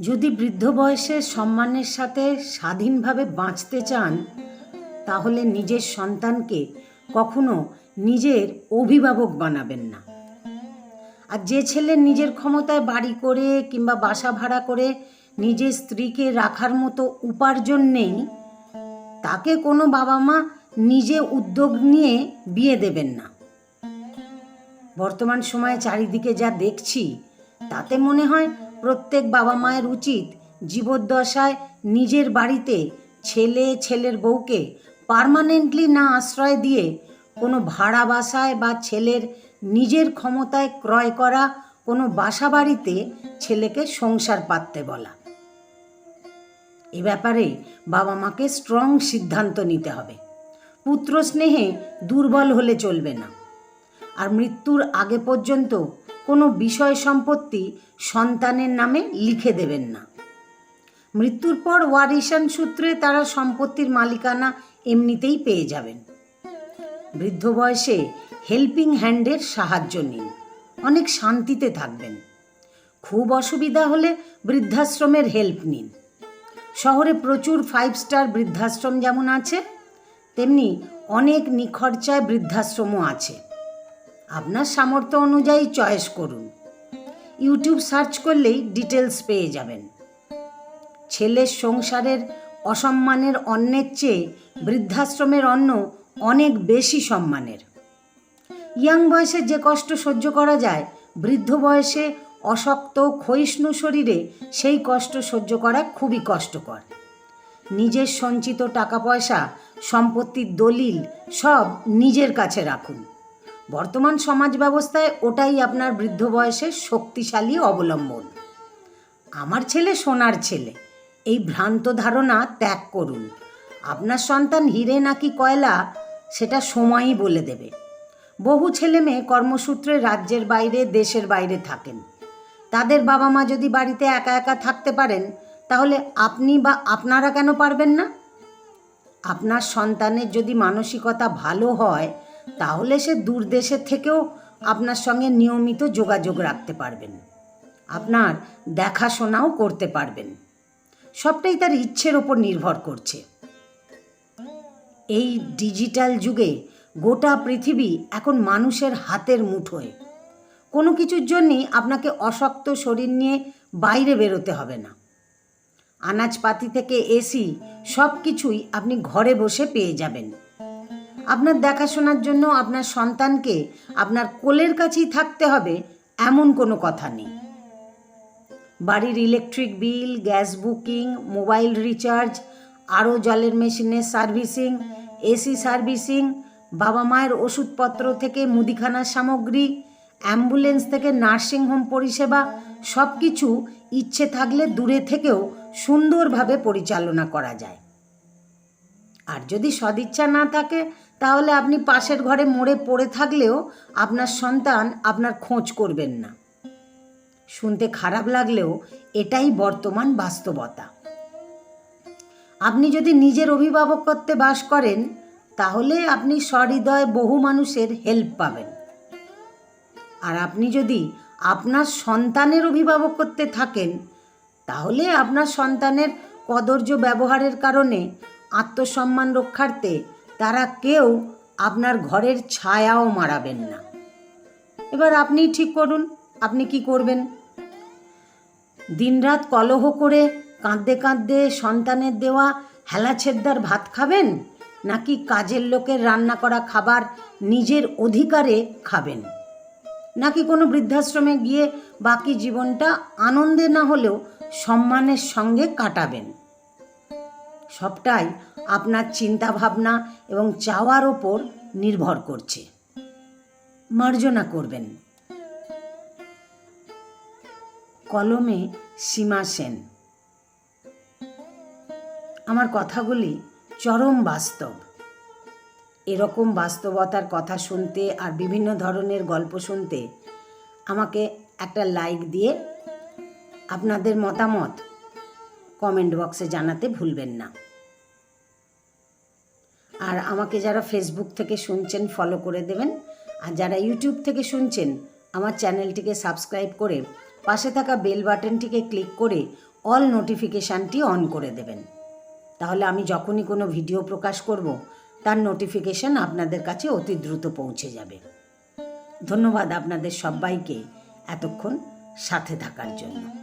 যদি বৃদ্ধ বয়সে সম্মানের সাথে স্বাধীনভাবে বাঁচতে চান, তাহলে নিজের সন্তানকে কখনো নিজের অভিভাবক বানাবেন না। আর যে ছেলে নিজের ক্ষমতায় বাড়ি করে কিংবা বাসা ভাড়া করে নিজের স্ত্রীকে রাখার মতো উপার্জন নেই, তাকে কোনো বাবা মা নিজে উদ্যোগ নিয়ে বিয়ে দেবেন না। বর্তমান সময়ে চারিদিকে যা দেখছি, তাতে মনে হয় প্রত্যেক বাবা মায়ের উচিত জীবদ্দশায় নিজের বাড়িতে ছেলে ছেলের বউকে পার্মানেন্টলি না আশ্রয় দিয়ে কোনো ভাড়া বাসায় বা ছেলের নিজের ক্ষমতায় ক্রয় করা, কোনো বাসা বাড়িতে ছেলেকে সংসার পাততে বলা। এ ব্যাপারে বাবা মাকে স্ট্রং সিদ্ধান্ত নিতে হবে। পুত্র স্নেহে দুর্বল হলে চলবে না। আর মৃত্যুর আগে পর্যন্ত কোনো বিষয় সম্পত্তি সন্তানের নামে লিখে দেবেন না। মৃত্যুর পর ওয়ারিশান সূত্রে তারা সম্পত্তির মালিকানা এমনিতেই পেয়ে যাবেন। বৃদ্ধ বয়সে হেল্পিং হ্যান্ডের সাহায্য নিন। অনেক শান্তিতে থাকবেন। খুব অসুবিধা হলে বৃদ্ধাশ্রমের হেল্প নিন। শহরে প্রচুর ফাইভ স্টার বৃদ্ধাশ্রম যেমন আছে, তেমনি অনেক নিখরচায় বৃদ্ধাশ্রমও আছে। আপনার সামর্থ্য অনুযায়ী চয়েস করুন। ইউটিউব সার্চ করলেই ডিটেলস পেয়ে যাবেন। ছেলের সংসারের অসম্মানের অন্যের চেয়ে বৃদ্ধাশ্রমের অন্ন অনেক বেশি সম্মানের। ইয়াং বয়সে যে কষ্ট সহ্য করা যায়, বৃদ্ধ বয়সে অশক্ত, ক্ষয়িষ্ণু শরীরে সেই কষ্ট সহ্য করা খুবই কষ্টকর। নিজের সঞ্চিত টাকা পয়সা, সম্পত্তির দলিল সব নিজের কাছে রাখুন। বর্তমান সমাজ ব্যবস্থায় ওটাই আপনার বৃদ্ধ বয়সের শক্তিশালী অবলম্বন। আমার ছেলে সোনার ছেলে, এই ভ্রান্ত ধারণা ত্যাগ করুন। আপনার সন্তান হিরে নাকি কয়লা, সেটা সময়ই বলে দেবে। বহু ছেলে মেয়ে কর্মসূত্রে রাজ্যের বাইরে, দেশের বাইরে থাকেন। তাদের বাবা মা যদি বাড়িতে একা একা থাকতে পারেন, তাহলে আপনি বা আপনারা কেন পারবেন না? আপনার সন্তানের যদি মানসিকতা ভালো হয় তাহলে সে দূর দেশের থেকেও আপনার সঙ্গে নিয়মিত যোগাযোগ রাখতে পারবেন। আপনার দেখাশোনাও করতে পারবেন। সবটাই তার ইচ্ছের ওপর নির্ভর করছে। এই ডিজিটাল যুগে গোটা পৃথিবী এখন মানুষের হাতের মুঠোয় কোনো কিছুর জন্যই আপনাকে অশক্ত শরীর নিয়ে বাইরে বেরোতে হবে না। আনাজপাতি থেকে এসি সব কিছুই আপনি ঘরে বসে পেয়ে যাবেন। আপনার দেখাশোনার জন্য আপনার সন্তানকে আপনার কোলের কাছেই থাকতে হবে, এমন কোনো কথা নেই। বাড়ির electric bill, gas booking, mobile recharge, আরও জলের মেশিনের সার্ভিসিং, এসি সার্ভিসিং, বাবা মায়ের ওষুধপত্র থেকে মুদিখানার সামগ্রী, অ্যাম্বুলেন্স থেকে নার্সিংহোম পরিষেবা সব কিছু ইচ্ছে থাকলে দূরে থেকেও সুন্দরভাবে পরিচালনা করা যায়। আর যদি সদিচ্ছা না থাকে তাহলে আপনি পাশের ঘরে মরে পড়ে থাকলেও আপনার সন্তান আপনার খোঁজ করবেন না। শুনতে খারাপ লাগলেও এটাই বর্তমান বাস্তবতা। আপনি যদি নিজের অভিভাবকত্বে বাস করেন, তাহলে আপনি সহৃদয় বহু মানুষের হেল্প পাবেন। আর আপনি যদি আপনার সন্তানের অভিভাবকত্বে থাকেন, তাহলে আপনার সন্তানের কদর্য ব্যবহারের কারণে আত্মসম্মান রক্ষার্থে তারা কেউ আপনার ঘরের ছায়াও মারাবেন না। এবার আপনি ঠিক করুন, আপনি কি করবেন? দিনরাত কলহ করে কাঁদতে কাঁদতে সন্তানের দেওয়া হেলাছেদ্দার ভাত খাবেন, নাকি কাজের লোকের রান্না করা খাবার নিজের অধিকারে খাবেন? নাকি কোনো বৃদ্ধাশ্রমে গিয়ে বাকি জীবনটা আনন্দে না হলেও সম্মানের সঙ্গে কাটাবেন? সবটাই আপনার চিন্তা ভাবনা এবং চাওয়ার ওপর নির্ভর করছে। মার্জনা করবেন। কলমে সীমা সেন। আমার কথাগুলি চরম বাস্তব। এরকম বাস্তবতার কথা শুনতে আর বিভিন্ন ধরনের গল্প শুনতে আমাকে একটা লাইক দিয়ে আপনাদের মতামত কমেন্ট বক্সে জানাতে ভুলবেন না। আর আমাকে যারা ফেসবুক থেকে শুনছেন ফলো করে দেবেন। আর যারা ইউটিউব থেকে শুনছেন, আমার চ্যানেলটিকে সাবস্ক্রাইব করে পাশে থাকা বেল বাটনটিকে ক্লিক করে অল নোটিফিকেশানটি অন করে দেবেন। তাহলে আমি যখনই কোনো ভিডিও প্রকাশ করব, তার নোটিফিকেশান আপনাদের কাছে অতি দ্রুত পৌঁছে যাবে। ধন্যবাদ আপনাদের সবাইকে এতক্ষণ সাথে থাকার জন্য।